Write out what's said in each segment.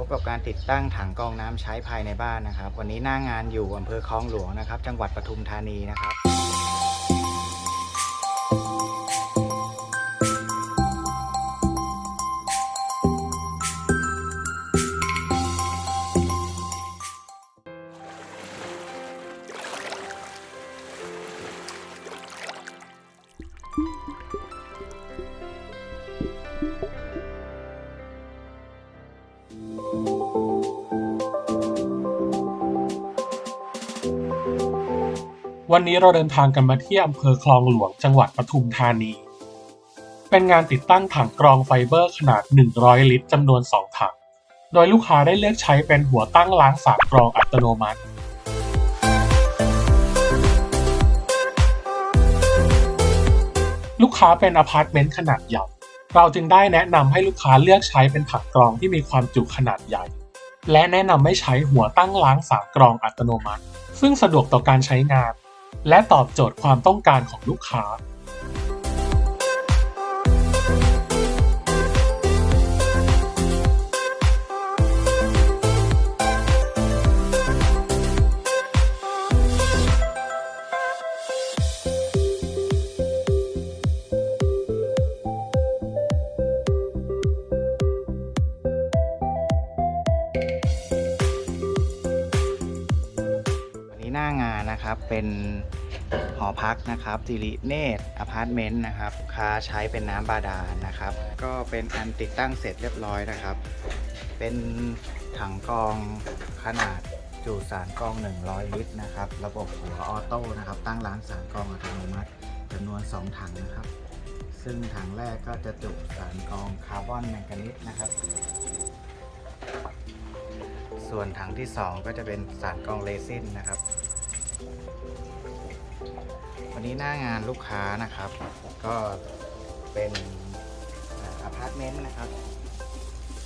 พบกับการติดตั้งถังกรองน้ำใช้ภายในบ้านนะครับ วันนี้หน้างานอยู่อำเภอคลองหลวงนะครับ จังหวัดปทุมธานีนะครับ วันนี้เราเดินทางกันมาที่อำเภอคลองหลวงจังหวัดปทุมธานี เป็นงานติดตั้งถังกรองไฟเบอร์ขนาด 100 ลิตรจำนวน 2 ถัง โดยลูกค้าได้เลือกใช้เป็นหัวตั้งล้างสารกรองอัตโนมัติ ลูกค้าเป็นอพาร์ตเมนต์ขนาดใหญ่ เราจึงได้แนะนำให้ลูกค้าเลือกใช้เป็นถังกรองที่มีความจุขนาดใหญ่ และแนะนำให้ใช้หัวตั้งล้างสารกรองอัตโนมัติ ซึ่งสะดวกต่อการใช้งาน และตอบโจทย์ความต้องการของลูกค้า นนี้หน้างานนะครับ เป็นหอพักนะครับสิริเนตอพาร์ตเมนต์นะครับค้าใช้เป็นน้ำบาดาลนะครับ ก็เป็นอันติดตั้งเสร็จเรียบร้อยนะครับ เป็นถังกรองขนาดจุสารกรอง 100 ลิตรนะครับ ระบบหัวออโต้นะครับ ตั้งล้างสารกรองอัตโนมัติจำนวน 2 ถังนะครับ ซึ่งถังแรกก็จะจุสารกรองคาร์บอนแมงกานีสนะครับ ส่วนถังที่ 2 ก็จะเป็นสารกรองเรซินนะครับ นี้หน้างานลูกค้านะครับ ก็เป็นอพาร์ตเมนต์นะครับ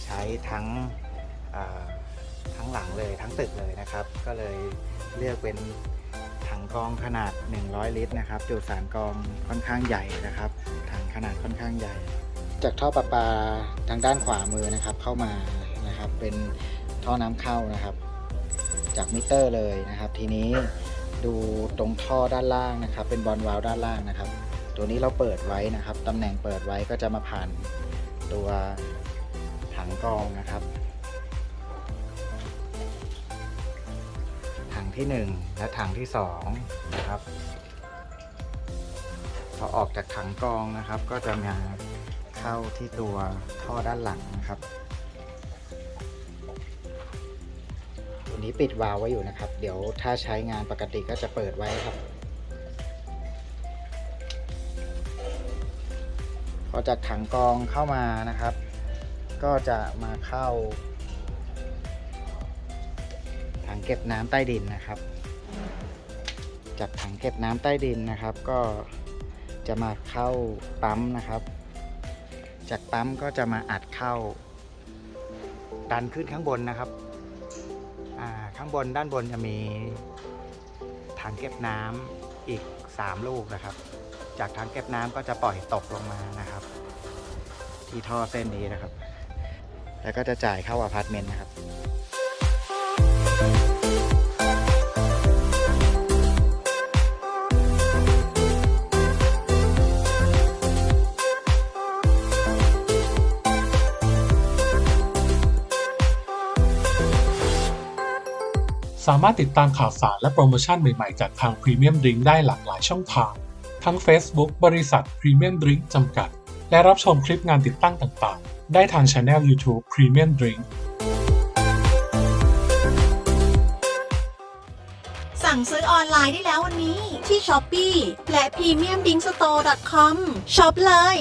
ใช้ทั้งทั้งหลังเลยทั้งตึกเลยนะครับ ก็เลยเลือกเป็นถังกรองขนาด 100 ลิตรนะครับจุสารกรองค่อนข้างใหญ่นะครับถังขนาดค่อนข้างใหญ่ จากท่อประปาทางด้านขวามือนะครับ เข้ามานะครับเป็นท่อน้ำเข้านะครับ จากมิเตอร์เลยนะครับ ทีนี้ ดูตรงท่อด้านล่างนะครับ เป็นบอลวาล์วด้านล่างนะครับ ตัวนี้เราเปิดไว้นะครับตำแหน่งเปิดไว้ก็จะมาผ่านตัวถังกรองนะครับ ถังที่ 1 และถังที่2นะครับพอออกจากถังกรองนะครับ ก็จะมาเข้าที่ตัวท่อด้านหลังนะครับ นี้ปิดวาล์วไว้อยู่นะครับ เดี๋ยวถ้าใช้งานปกติก็จะเปิดไว้ครับ พอจากถังกองเข้ามานะครับ ก็จะมาเข้า ถังเก็บน้ำใต้ดินนะครับ จากถังเก็บน้ำใต้ดินนะครับ ก็จะมาเข้าปั๊มนะครับ จากปั๊มก็จะมาอัดเข้า ดันขึ้นข้างบนนะครับ ข้างบนด้านบนจะมีถังเก็บน้ำอีก 3 ลูกนะครับ จากถังเก็บน้ำก็จะปล่อยตกลงมานะครับ ที่ท่อเส้นนี้นะครับ แล้วก็จะจ่ายเข้าอพาร์ตเมนต์นะครับ สามารถติดตามข่าวสารและโปรโมชั่นใหม่ๆ จากทาง Premium Drink ได้หลากหลายช่องทาง ทั้ง Facebook บริษัท Premium Drink จำกัด และรับชมคลิปงานติดตั้งต่างๆ ได้ทาง Channel YouTube Premium Drink สั่งซื้อออนไลน์ได้แล้ววันนี้ที่ Shopee และ premiumdingstore.com ช็อปเลย